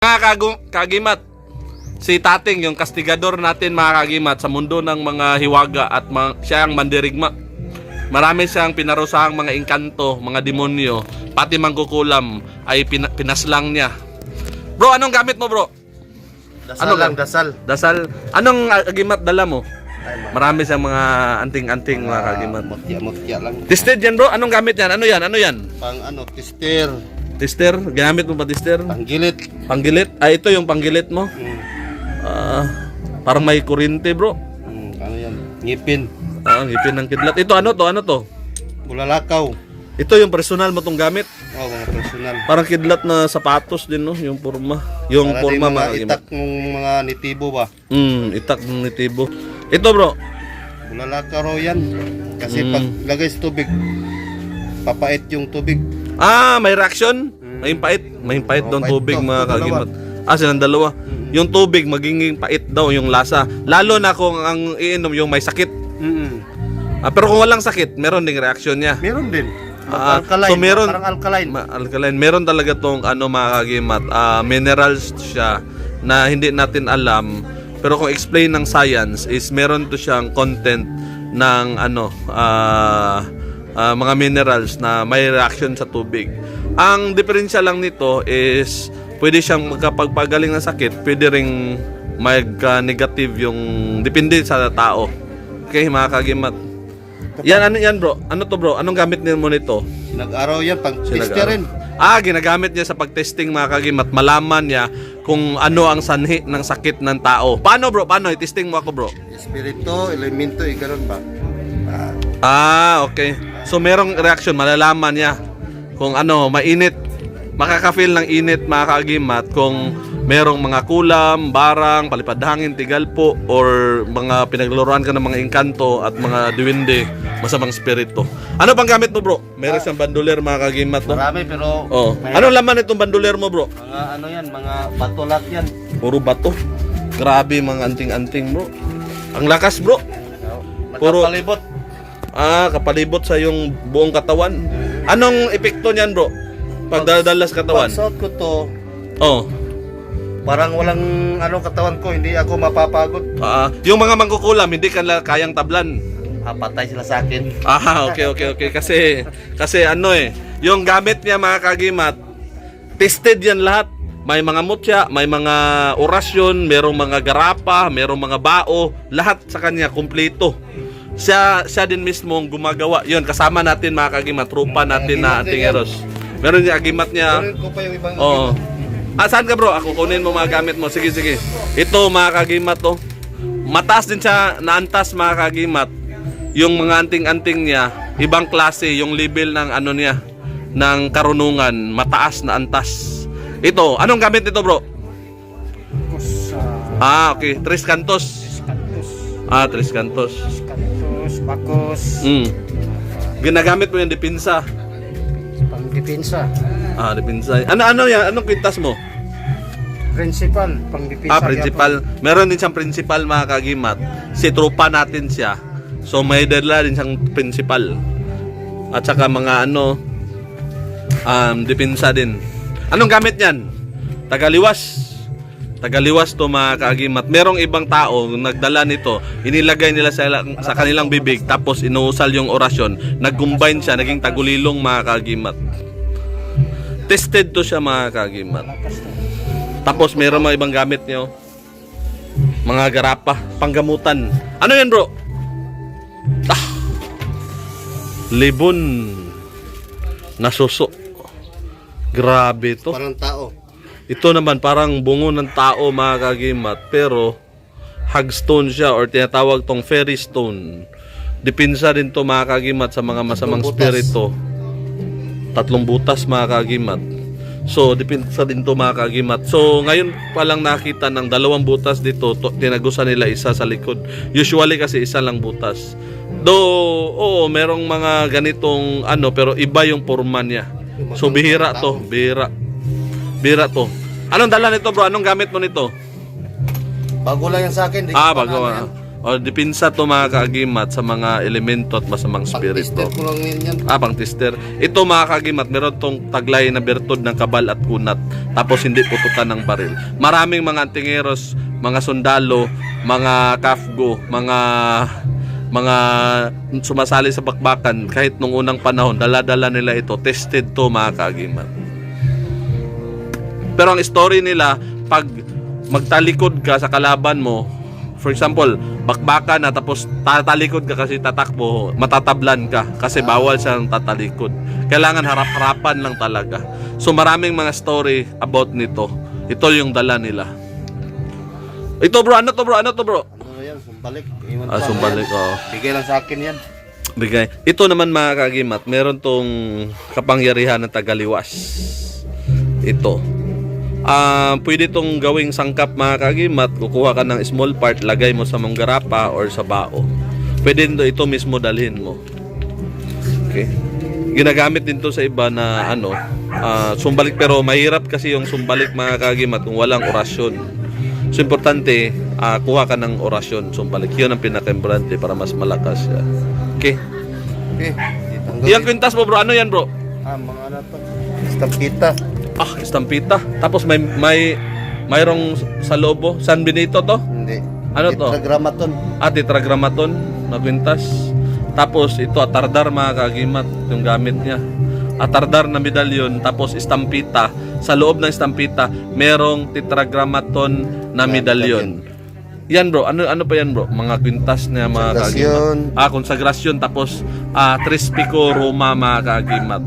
Mga kagimat, si Tating, yung kastigador natin mga kagimat sa mundo ng mga hiwaga at mga, siya ang mandirigma. Marami siyang pinarusahang mga engkanto, mga demonyo, pati mangkukulam ay pina- pinaslang niya. Bro, anong gamit mo bro? Dasal Ano lang, dasal. Dasal. Anong ah, agimat dala mo? Marami siyang mga anting-anting mga kagimat. Mutya-mutya lang. Tested yan bro? Anong gamit yan? Ano yan? Ano yan? Pang ano, tester, Tester? Ginamit mo ba tester? pang gilit. Panggilit? Ah, ito yung panggilit mo? Hmm. Ah, parang may kurinte bro. Hmm, ano yan? Ngipin. Ah, ngipin ng kidlat. Ito ano to? Ano to? Bulalakaw. Ito yung personal mo tong gamit. Oh, mga personal. Parang kidlat na sapatos din no, yung forma. Yung Para forma mga itak ng mga nitibo ba? Mm, itak ng nitibo. Ito bro. Bulalakaw raw yan. Kasi Hmm. pag lagay sa tubig, papait yung tubig. Ah, may reaction. May pait. May pait doon tubig mga kagimat. Ah, silang dalawa. Yung tubig magiging pait daw yung lasa. Lalo na kung ang iinom yung may sakit. Mm Ah, pero kung walang sakit, meron ding reaction niya. Meron din. Ah, alkaline. so meron- Parang alkaline. Ma- alkaline. Meron talaga tong ano mga kagimat, ah, minerals siya na hindi natin alam. Pero kung explain ng science is meron to siyang content ng ano ah, ah, mga minerals na may reaction sa tubig. Ang diferensya lang nito is pwede siyang magkapagpagaling ng sakit, pwede ring mag-negative yung depende sa tao. Okay, mga kagimat. Yan ano yan bro? Ano to bro? Anong gamit niyo mo nito? Nag-araw yan, tester rin. Ah, ginagamit niya sa pagtesting mga kagimat. Malaman niya kung ano ang sanhi ng sakit ng tao. Paano bro? Paano? I-testing mo ako bro. Espiritu, elemento, ganun ba? Ah, Ah, okay. So merong reaction, malalaman niya kung ano, mainit. Makaka-feel ng init mga kagimat kung merong mga kulam, barang, palipad hangin, tigalpo, or mga pinaglaruan ka ng mga engkanto at mga duwende, masamang spirito. Ano pang gamit mo bro? Meron siyang bandoler mga kagimat no? marami pero Oh. may- Anong laman itong bandoler mo bro? mga ano yan, mga batulat yan. Puro bato. Grabe mga anting-anting bro. Ang lakas bro. Puro- Nakapalibot. Ah, kapalibot sa yung buong katawan. Anong epekto niyan bro? Pag dala sa katawan? Pag suot ko to, Oh. parang walang ano katawan ko, hindi ako mapapagod. Ah, yung mga mangkukulam, hindi ka na kayang tablan. Papatay sila sa akin. Ah, okay, okay, okay. Kasi, kasi ano eh, yung gamit niya mga kagimat, tested yan lahat. May mga mutya, may mga orasyon, merong mga garapa, merong mga bao, lahat sa kanya kumpleto. Siya, siya din mismo ang gumagawa. Yun, kasama natin mga kagimat, trupa natin na antingeros. Meron yung agimat niya. Meron ko pa yung ibang Oo. Ah, saan ka bro? Ako kunin mo mga gamit mo. Sige, sige. Ito mga kagimat to. Mataas din siya naantas mga kagimat. Yung mga anting-anting niya, ibang klase yung level ng ano niya, ng karunungan, mataas na antas. Ito, anong gamit nito bro? Ah, okay. Tres cantos. Ah, tres cantos. Kantos, bakos, Mm. Ginagamit mo yung dipinsa. pangdepensa. Ah, dipinsa. Ano ano yan? Anong kwintas mo? Principal, pangdepensa. Ah, principal. Meron din siyang principal mga kagimat. Si trupa natin siya. So may dala din siyang principal. At saka mga ano um depensa din. Anong gamit niyan? Tagaliwas. Tagaliwas to mga kagimat. Merong ibang tao nagdala nito, inilagay nila sa, sa kanilang bibig tapos inuusal yung orasyon. Nag-combine siya, naging tagulilong mga kagimat. Tested to siya mga kagimat. Tapos meron mga ibang gamit niyo. Mga garapa, panggamutan. Ano yan bro? Ah! Libon. Nasuso. Grabe to. parang tao. Ito naman parang bungo ng tao mga kagimat. Pero hagstone siya or tinatawag tong fairy stone. Dipinsa rin to mga kagimat sa mga masamang Tatlong butas. spirito. Tatlong butas mga kagimat. So, dipinsa din to mga kagimat. So, ngayon pa lang nakita ng dalawang butas dito, to, tinagusan nila isa sa likod. Usually kasi isa lang butas. Though, oo, merong mga ganitong ano, pero iba yung forma niya. So, bihira to, bihira. Bihira to. Anong dala nito bro? Anong gamit mo nito? Bago lang yan sa akin. Ah, bago. ah. O dipinsa to mga kaagimat sa mga elemento at masamang spirito. Pag-tester ko lang yan yan. Ah, pang tester. Ito mga kagimat, meron tong taglay na bertod ng kabal at kunat. Tapos hindi putukan ng baril. Maraming mga antingeros, mga sundalo, mga kafgo, mga mga sumasali sa bakbakan kahit nung unang panahon, dala-dala nila ito. Tested to mga kagimat. Pero ang story nila, pag magtalikod ka sa kalaban mo, for example, bakbakan na tapos tatalikod ka kasi tatakbo, matatablan ka kasi bawal siyang tatalikod. Kailangan harap-harapan lang talaga. So maraming mga story about nito. Ito yung dala nila. Ito bro, ano to bro? Ano to bro? Ano yan, sumbalik. Iwan Ah, sumbalik, oo. Bigay lang sa akin yan. Bigay. Ito naman mga kagimat, meron tong kapangyarihan ng tagaliwas. Ito. Ah, pwede tong gawing sangkap mga kagimat, kukuha ka ng small part, lagay mo sa manggarapa or sa bao. Pwede din to, ito mismo dalhin mo. Okay. Ginagamit din to sa iba na ano, ah, sumbalik pero mahirap kasi yung sumbalik mga kagimat kung walang orasyon. So importante, ah, kuha ka ng orasyon, sumbalik. Yun ang pinaka-importante para mas malakas siya. Okay. Okay. Yung kwintas mo bro, ano yan bro? Ah, mga ano to. Stampita. Ah, estampita. Tapos may may mayroong sa lobo. San Benito to? Hindi. Ano to? Tetragrammaton. Ah, tetragramaton na kwintas. Tapos ito, atardar mga kagimat, yung gamit niya. Atardar na medalyon, tapos estampita. Sa loob ng estampita, merong tetragramaton na medalyon. Yan bro, ano ano pa yan bro? Mga kwintas na mga kagimat. Ah, konsagrasyon tapos ah Trispico Roma mga kagimat.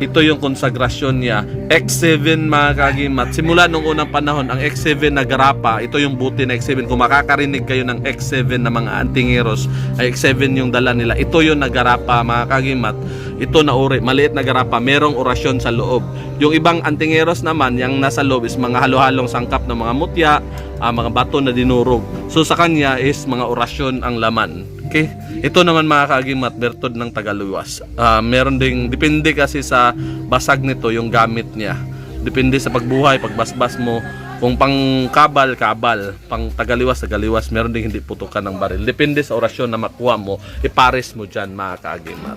Ito yung konsagrasyon niya. X7 mga kagimat. Simula nung unang panahon, ang X7 na garapa, ito yung buti na X7. Kung makakarinig kayo ng X7 na mga antingeros, ay X7 yung dala nila. Ito yung nagarapa mga kagimat. Ito na uri, maliit na garapa, merong orasyon sa loob. Yung ibang antingeros naman, yung nasa loob is mga halo-halong sangkap ng mga mutya, ah, mga bato na dinurog. So sa kanya is mga orasyon ang laman. Okay? Ito naman mga kagimat, bertod ng Tagaluwas. Ah, meron ding, depende kasi sa basag nito yung gamit niya. Depende sa pagbuhay, pagbasbas mo. Kung pang kabal, kabal. Pang tagaliwas, tagaliwas. Meron ding hindi putukan ng baril. Depende sa orasyon na makuha mo, ipares mo dyan mga kagimat.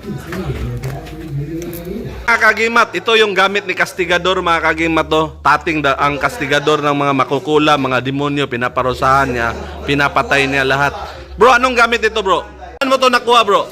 Mga kagimat, ito yung gamit ni Kastigador mga kagimat to. Tating da, ang Kastigador ng mga makukula, mga demonyo, pinaparusahan niya, pinapatay niya lahat. Bro, anong gamit ito bro? Ano mo to nakuha bro?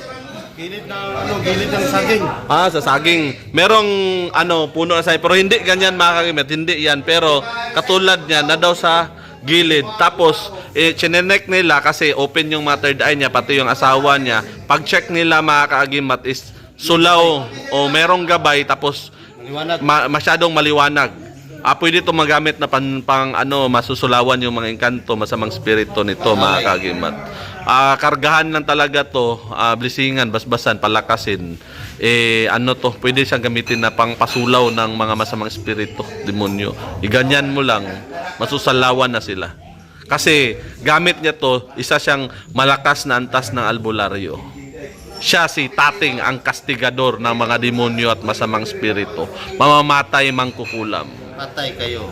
Gilid na, ano, gilid ng saging. Ah, sa saging. Merong ano, puno na saging. Pero hindi ganyan mga hindi yan. Pero katulad niya, na daw sa gilid. Tapos, eh, chinenek nila kasi open yung mga third eye niya, pati yung asawa niya. Pag-check nila mga kagimat is sulaw o merong gabay tapos ma- masyadong maliwanag. Ah, pwede ito magamit na pan, pang ano, masusulawan yung mga engkanto, masamang spirito nito, mga kagimat. Ah, kargahan lang talaga to, ah, blessingan, basbasan, palakasin. Eh, ano to, pwede siyang gamitin na pang pasulaw ng mga masamang spirito, demonyo. Iganyan mo lang, masusalawan na sila. Kasi gamit niya to, isa siyang malakas na antas ng albularyo. Siya si Tating ang kastigador ng mga demonyo at masamang spirito. Mamamatay mangkukulam. Patay kayo.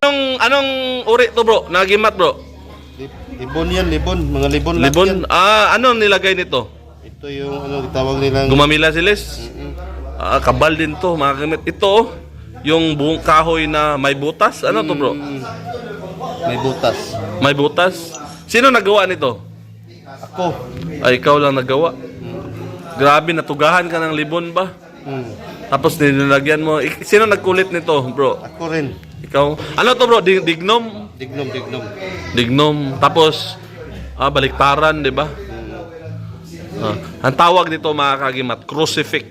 Anong, anong uri to bro? Nagimat bro? Lib- Libon yan, libon. Mga libon yan. Libon? Ah, ano nilagay nito? Ito yung ano tawag nilang Gumamila silis? Ah, kabal din to, mga gamit. Ito, oh, yung buong kahoy na may butas. Ano to bro? Mm, may butas. May butas? Sino nagawa nito? Ako. Ay, ikaw lang nagawa. Grabe, natugahan ka ng libon ba? Mm, Tapos nilagyan mo. Ik- Sino nagkulit nito, bro? ako rin. Ikaw? Ano to, bro? Dig- dignom? Dignom, dignom. Dignom. Tapos, ah, baliktaran, di ba? Ah, ang tawag nito, mga kagimat, crucifix.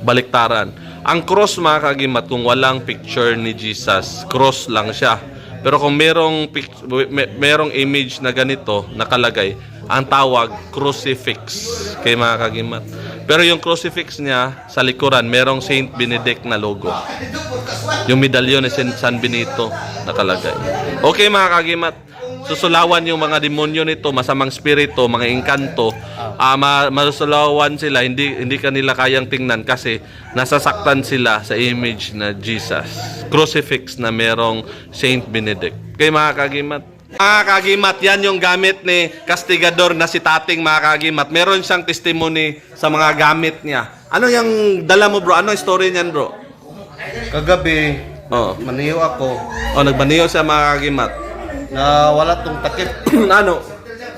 Baliktaran. Ang cross, mga kagimat, kung walang picture ni Jesus, cross lang siya. Pero kung merong, merong image na ganito, nakalagay, ang tawag, crucifix. Kay mga kagimat. Pero yung crucifix niya, sa likuran, merong Saint Benedict na logo. Yung medalyon ni San Benito nakalagay. Okay mga kagimat, susulawan yung mga demonyo nito, masamang spirito, mga engkanto. Ah, ma- masulawan sila, hindi hindi kanila kayang tingnan kasi nasasaktan sila sa image na Jesus. Crucifix na merong Saint Benedict. Okay mga kagimat, Mga kagimat, yan yung gamit ni Castigador na si Tating mga kagimat. Meron siyang testimony sa mga gamit niya. Ano yung dala mo bro? Ano yung story niyan bro? Kagabi, Oh. maniyo ako Oh, nagbaniyo siya mga kagimat. Na wala tong takip. ano?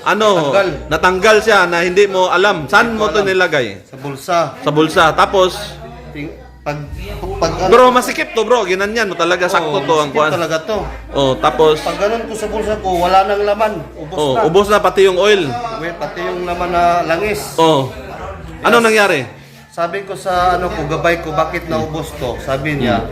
Ano? Natanggal. Natanggal siya na hindi mo alam. Saan mo to nilagay? sa bulsa. Sa bulsa. Tapos, Ting- Pag, pag ano, bro, masikip to bro. Ginanyan mo talaga. Sakto oh, to ang kuhan. talaga to. Oh, tapos, Pag ganun ko sa bulsa ko, wala nang laman. Ubos oh, na. ubos na pati yung oil. Uy, pati yung laman na langis. Oh. Ano nangyari? Sabi ko sa ano ko, gabay ko, bakit naubos to? Sabi niya,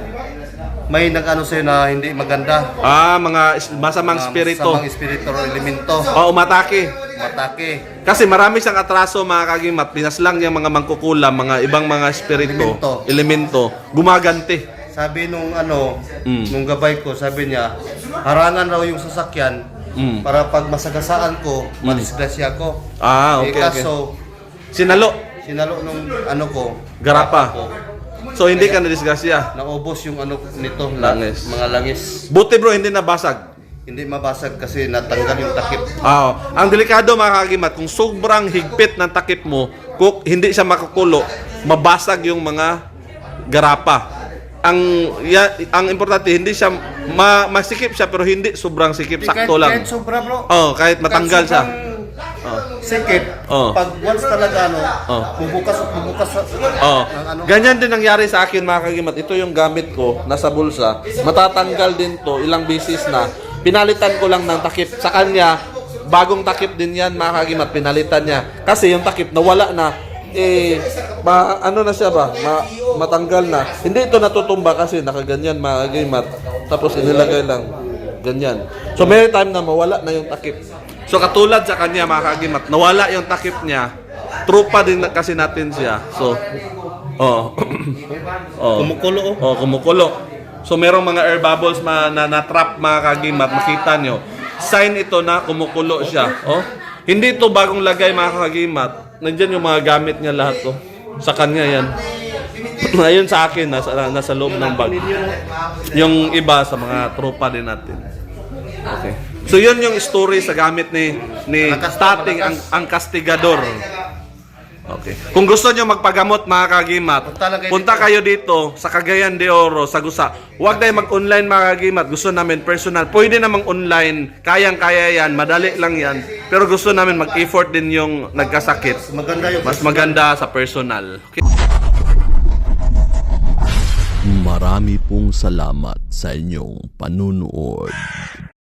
may nag-ano sa'yo na hindi maganda. Ah, mga is- masamang Mga spirito. masamang espiritu o elemento. Oh, umatake. Matake. Kasi marami siyang atraso mga kagimat. Pinaslang yung mga mangkukulam, mga ibang mga espiritu, Elemento. elemento, gumaganti. Sabi nung ano, Mm. nung gabay ko, sabi niya, harangan raw yung sasakyan Mm. para pag masagasaan ko, madisgrasya ko. Ah, okay, eh, okay. kaso, Sinalo, sinalo nung ano ko, garapa. ko, So hindi ka nadisgrasya. naubos yung ano nito, la- Langis. mga langis. Buti bro, hindi nabasag. Hindi mabasag kasi natanggal yung takip. Ah, oh. ang delikado mga kagimat, kung sobrang higpit ng takip mo, kung hindi siya makakulo, mabasag yung mga garapa. Ang ya, ang importante hindi siya ma, masikip siya pero hindi sobrang sikip, sakto lang. Kahit sobra bro. Oh, kahit matanggal siya. Oh. Sikip. Oh. Pag once talaga ano, Oh. bubukas bubukas sa Oh. ano. Ganyan din nangyari sa akin mga kagimat. Ito yung gamit ko, nasa bulsa. Matatanggal din to, ilang bisis na. Pinalitan ko lang ng takip. Sa kanya, bagong takip din yan mga kagimat. Pinalitan niya. Kasi yung takip nawala na. Eh, ma, ano na siya ba? Ma, matanggal na. Hindi ito natutumba kasi nakaganyan mga kagimat. Tapos inilagay lang. Ganyan. So may time na mawala na yung takip. So katulad sa kanya mga kagimat, nawala yung takip niya. Trupa din kasi natin siya. So, oh. oh. Kumukulo oh. Oh, kumukulo. So merong mga air bubbles ma, na na-trap mga kagimat, makita nyo. Sign ito na kumukulo siya. Oh. Hindi ito bagong lagay mga kagimat. Nandiyan yung mga gamit niya lahat to. Sa kanya yan. Ayun sa akin, nasa, nasa loob ng bag. Yung iba sa mga tropa din natin. Okay. So yun yung story sa gamit ni ni Stating ang, ang kastigador. Okay. Kung gusto nyo magpagamot mga kagimat, Punta kayo dito. sa Cagayan de Oro, sa Gusa. Huwag tayo mag-online mga kagimat. Gusto namin personal. Pwede namang online. Kayang-kaya yan. Madali lang yan. Pero gusto namin mag-effort din yung nagkasakit. Maganda yung Mas maganda sa personal. Okay? Marami pong salamat sa inyong panunood.